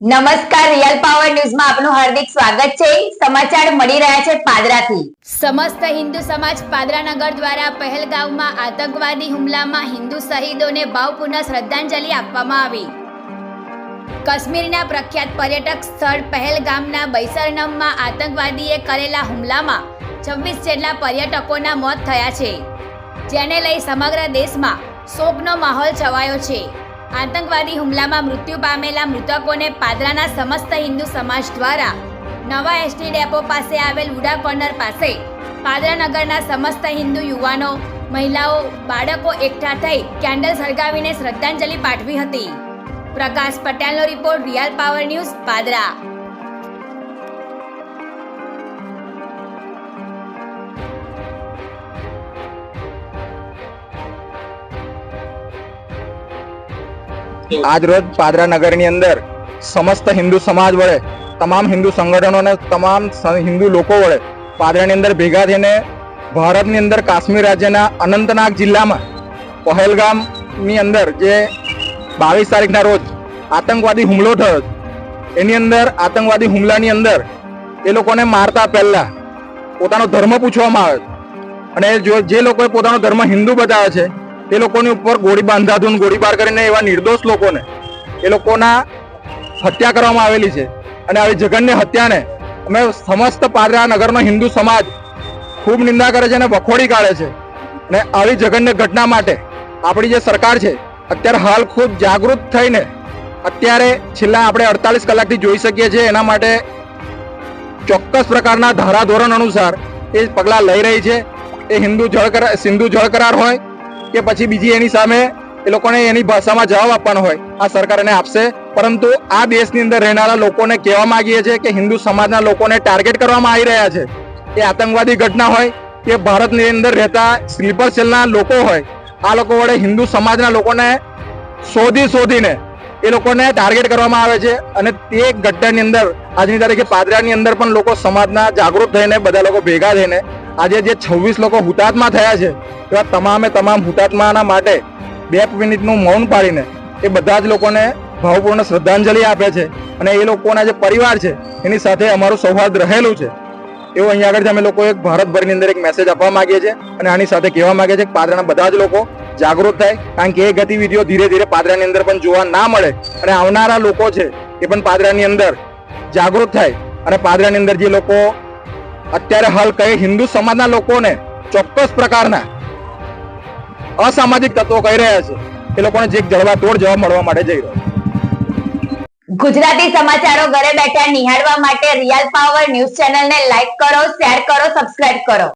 નમસ્કાર real power ન્યૂઝમાં આપનું હાર્દિક સ્વાગત છે. સમાચાર મળી રહ્યા છે પાદરાથી. સમસ્ત હિન્દુ સમાજ પાદરાનગર દ્વારા પહેલગામમાં આતંકવાદી હુમલામાં હિન્દુ શહીદોને ભાવપૂર્ણ શ્રદ્ધાંજલિ આપવામાં આવી. કાશ્મીરના પ્રખ્યાત પર્યટક સ્થળ પહેલગામના બૈસરનમમાં આતંકવાદીએ કરેલા હુમલામાં છવ્વીસ જેટલા પર્યટકોના મોત થયા છે. જેને લઈ સમગ્ર દેશમાં શોકનો માહોલ છવાયો છે. આતંકવાદી હુમલામાં મૃત્યુ પામેલા મૃતકોને પાદરાના સમસ્ત હિન્દુ સમાજ દ્વારા નવા એસટી ડેપો પાસે આવેલ ઉડા કોર્નર પાસે પાદરાનગરના સમસ્ત હિન્દુ યુવાનો, મહિલાઓ, બાળકો એકઠા થઈ કેન્ડલ સળગાવીને શ્રદ્ધાંજલિ પાઠવી હતી. પ્રકાશ પટેલનો report real power news Padra. આજ રોજ પાદરા નગરની અંદર સમસ્ત હિન્દુ સમાજ વડે, તમામ હિન્દુ સંગઠનો અને તમામ હિન્દુ લોકો વડે પાદરાની અંદર ભેગા થઈને ભારતની અંદર કાશ્મીર રાજ્યના અનંતનાગ જિલ્લામાં પહેલગામની અંદર જે બાવીસ તારીખના રોજ આતંકવાદી હુમલો થયો એની અંદર આતંકવાદી હુમલાની અંદર એ લોકોને મારતા પહેલા પોતાનો ધર્મ પૂછવામાં આવે અને જો જે લોકોએ પોતાનો ધર્મ હિન્દુ બતાવે છે એ લોકોની ઉપર ગોળી બાંધાધૂન ગોળીબાર કરીને એવા નિર્દોષ લોકોને એ લોકોના હત્યા કરવામાં આવેલી છે. અને આવી જઘન્ય હત્યાને અમે સમસ્ત પાદરા નગરનો હિન્દુ સમાજ ખૂબ નિંદા કરે છે અને વખોડી કાઢે છે. અને આવી જગન્ય ઘટના માટે આપણી જે સરકાર છે, અત્યારે હાલ ખૂબ જાગૃત થઈને અત્યારે છેલ્લા આપણે અડતાલીસ કલાકથી જોઈ શકીએ છીએ એના માટે ચોક્કસ પ્રકારના ધારાધોરણ અનુસાર એ પગલાં લઈ રહી છે. એ હિન્દુ જળ કરાર સિંધુ જળ કરાર હોય કે પછી બીજી એની સામે એ લોકોને એની ભાષામાં જવાબ આપવાનો હોય. આ સરકાર એને આપશે. પરંતુ આ દેશની અંદર રહેનારા લોકોને કહેવા માંગીએ છીએ કે હિન્દુ સમાજના લોકોને ટાર્ગેટ કરવામાં આવી રહ્યા છે. એ આતંકવાદી ઘટના હોય કે ભારતની અંદર રહેતા સ્લીપર સેલના લોકો હોય, આ લોકો વડે હિન્દુ સમાજના લોકોને શોધી શોધીને એ લોકોને ટાર્ગેટ કરવામાં આવે છે. અને તે ઘટનાની અંદર, આજની તારીખે પાદરાની અંદર પણ લોકો સમાજના જાગૃત થઈને બધા લોકો ભેગા થઈને આજે જે છવ્વીસ લોકો હુતાત્મા થયા છે એવા તમામે તમામ હુતાત્માના માટે બે મિનિટનું મૌન પાડીને એ બધા જ લોકોને ભાવપૂર્ણ શ્રદ્ધાંજલિ આપે છે અને એ લોકોના જે પરિવાર છે, એની સાથે અમારું સૌહાર્દ રહેલું છે. એવું અહીંયા આગળ અમે લોકો એક ભારતભરની અંદર એક મેસેજ આપવા માગીએ છીએ અને આની સાથે કહેવા માગીએ છીએ કે પાદરાના બધા જ લોકો જાગૃત થાય, કારણ કે એ ગતિવિધિઓ ધીરે ધીરે પાદરાની અંદર પણ જોવા ના મળે અને આવનારા લોકો છે, એ પણ પાદરાની અંદર જાગૃત થાય અને પાદરાની અંદર જે લોકો અત્યારે હાલ કઈ હિન્દુ સમાજના લોકોને ચોક્કસ પ્રકારના અસામાજિક તત્વો કહી રહ્યા છે. એ લોકોને જે જળવા તોડ જવાબ મળવા માટે જઈ રહ્યો ગુજરાતી સમાચારો ઘરે બેઠા નિહાળવા માટે રિયલ પાવર ન્યૂઝ ચેનલને લાઈક કરો, શેર કરો, સબસ્ક્રાઇબ કરો.